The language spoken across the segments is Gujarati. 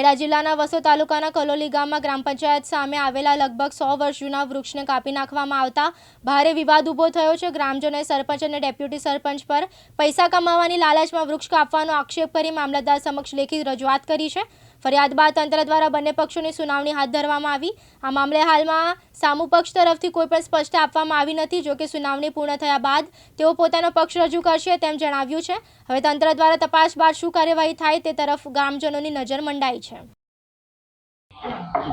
ખેડા જિલ્લાના વસો તાલુકાના કલોલી ગામમાં ગ્રામ પંચાયત સામે આવેલા લગભગ સો વર્ષ જૂના વૃક્ષને કાપી નાખવામાં આવતા ભારે વિવાદ ઊભો થયો છે. ગ્રામજનોએ સરપંચ અને ડેપ્યુટી સરપંચ પર પૈસા કમાવાની લાલચમાં વૃક્ષ કાપવાનો આક્ષેપ કરી મામલતદાર સમક્ષ લેખિત રજૂઆત કરી છે. ફરિયાદ બાદ તંત્ર દ્વારા બંને પક્ષોની સુનાવણી હાથ ધરવામાં આવી. આ મામલે હાલમાં સામુ પક્ષ તરફથી કોઈ પણ સ્પષ્ટતા આપવામાં આવી નથી. જોકે સુનાવણી પૂર્ણ થયા બાદ તેઓ પોતાનો પક્ષ રજૂ કરશે તેમ જણાવ્યું છે. હવે તંત્ર દ્વારા તપાસ બાદ શું કાર્યવાહી થાય તે તરફ ગ્રામજનોની નજર મંડાઈ છે.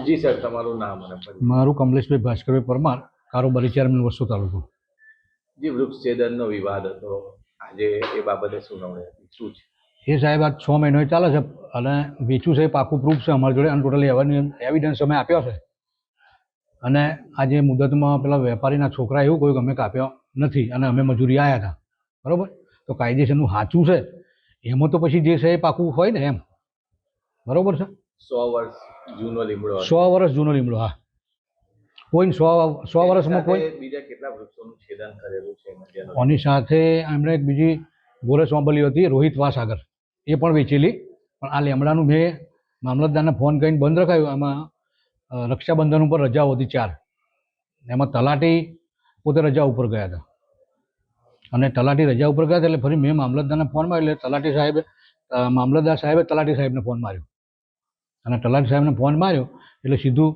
જી સર તમારું નામ અને મારું કમલેશભાઈ ભાસ્કરભાઈ પરમાર કારોબારી ચેરમેન વસ્તુ તાલુકો. જે વૃક્ષ છેદનનો વિવાદ હતો. આજે એ બાબતે સુનાવણી હતી. શું છે? એ સાહેબ આ છ મહિનો ચાલે છે અને વેચું છે એ પાકું પ્રૂફ છે અમારી જોડે. અને ટોટલી એવિડન્સ અમે આપ્યો છે. અને આજે મુદતમાં પેલા વેપારીના છોકરા એવું કહ્યું કે અમે કાપ્યો નથી અને અમે મજૂરી આવ્યા હતા. બરાબર? તો કાયદેસરનું સાચું છે. એમાં તો પછી જે છે એ પાકું હોય ને એમ. બરાબર છે? સો વર્ષ જૂનો લીમડો સો વર્ષ જૂનો લીમડો હા. કોઈ સો સો વર્ષમાં કોઈ બીજા કેટલા વૃક્ષોનું છેદન કરેલું છે એની સાથે એમણે એક બીજી ગોરે સોંભલી હતી રોહિત વાસાગર. એ પણ વેચેલી. પણ આ લેમડાનું મેં મામલતદારને ફોન કરીને બંધ રખાયું. એમાં રક્ષાબંધન ઉપર રજાઓ હતી ચાર. એમાં તલાટી પોતે રજા ઉપર ગયા હતા. અને તલાટી રજા ઉપર ગયા હતા એટલે ફરી મેં મામલતદારને ફોન માર્યો. એટલે તલાટી સાહેબે મામલતદાર સાહેબે તલાટી સાહેબને ફોન માર્યો. અને તલાટી સાહેબને ફોન માર્યો એટલે સીધું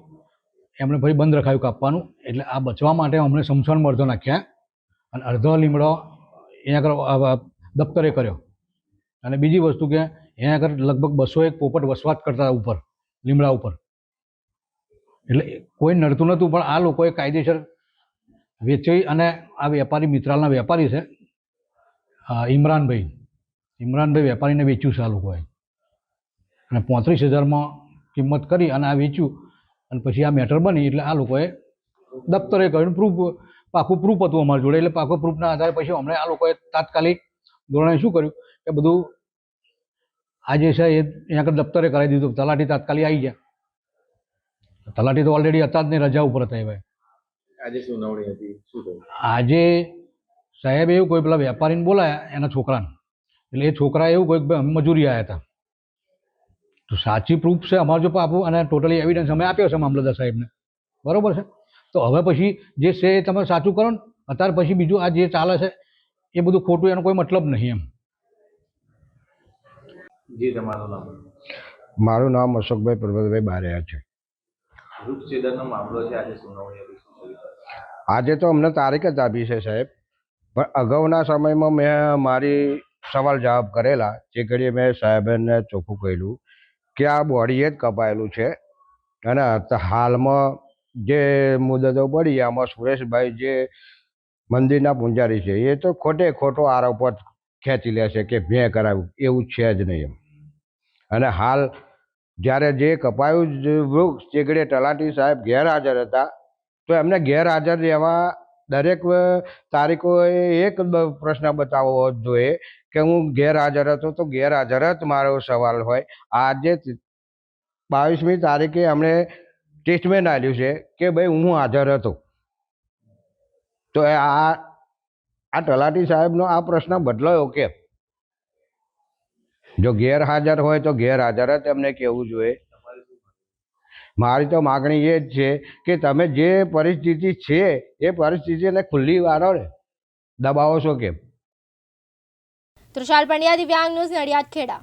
એમણે ફરી બંધ રખાયું કાપવાનું. એટલે આ બચવા માટે અમને સમસણ મળતો નાખ્યા. અને અડધો લીમડો અહીંયા દફતરે કર્યો. અને બીજી વસ્તુ કે અહીંયા આગળ લગભગ બસો એક પોપટ વસવાટ કરતા ઉપર, લીમડા ઉપર. એટલે કોઈ નડતું નહોતું પણ આ લોકોએ કાયદેસર વેચી અને આ વેપારી મિત્રાલના વેપારી છે ઇમરાનભાઈ. ઇમરાનભાઈ વેપારીને વેચ્યું છે આ લોકોએ. અને પોત્રીસ હજારમાં કિંમત કરી અને આ વેચ્યું. અને પછી આ મેટર બની એટલે આ લોકોએ દફતરે કર્યું પ્રૂફ, પાકું પ્રૂફ હતું અમારી જોડે. એટલે પાકું પ્રૂફના આધારે પછી અમને આ લોકોએ તાત્કાલિક ધોરણે શું કર્યું? કે બધું આ જે છે એ અહીંયા આગળ દફતરે કરાવી દીધું તલાટી તાત્કાલિક આવી ગયા. તલાટી તો ઓલરેડી હતા જ નહીં રજા ઉપર હતા એ ભાઈ. આજે સુનાવણી હતી? શું આજે સાહેબ એવું કોઈ પેલા વેપારીને બોલાયા એના છોકરાને. એટલે એ છોકરા એવું કોઈ મજૂરી આવ્યા હતા. તો સાચી પ્રૂફ છે અમારે જો આપવું અને ટોટલી એવિડન્સ અમે આપ્યો છે મામલતદાર સાહેબને. બરોબર છે? તો હવે પછી જે છે એ તમે સાચું કરો ને અત્યારે પછી બીજું આ જે ચાલે છે એ બધું ખોટું એનો કોઈ મતલબ નહીં એમ. જી તમારું નામ? મારું નામ અશોકભાઈ પ્રભાતભાઈ બારેયા છે. આજે તો અમને તારીખ જ આપી છે સાહેબ. પણ અગાઉના સમયમાં મેં મારી સવાલ જવાબ કરેલા જે ઘડીએ મેં સાહેબને ચોખ્ખું કહેલું કે આ બોડીએ જ કપાયેલું છે. અને હાલમાં જે મુદતો પડી આમાં સુરેશભાઈ જે મંદિરના પૂંજારી છે. એ તો ખોટે ખોટો આરોપ જ ખેંચી લે છે કે મેં કરાવ્યું. એવું છે જ નહીં એમ. અને હાલ જ્યારે જે કપાયું વૃક્ષ ચેગડે તલાટી સાહેબ ગેરહાજર હતા, તો એમને ગેરહાજર રહેવા દરેક તારીખોએ એક પ્રશ્ન બતાવવો જોઈએ કે હું ગેરહાજર હતો તો ગેરહાજર જ મારો સવાલ હોય. આજે બાવીસમી તારીખે અમને સ્ટેટમેન્ટ આપ્યું છે કે ભાઈ હું હાજર હતો. તો આ આ તલાટી સાહેબનો આ પ્રશ્ન બદલાયો કે? જો ગેરહાજર હોય તો ગેરહાજર જ એમને કહેવું જોઈએ. મારી તો માગણી એ જ છે કે તમે જે પરિસ્થિતિ છે, એ પરિસ્થિતિને ખુલ્લી વારો ને દબાવો છો કેમ? તૃષાલ પંડ્યા, દિવ્યાંગ ન્યૂઝ નડિયાદ, ખેડા.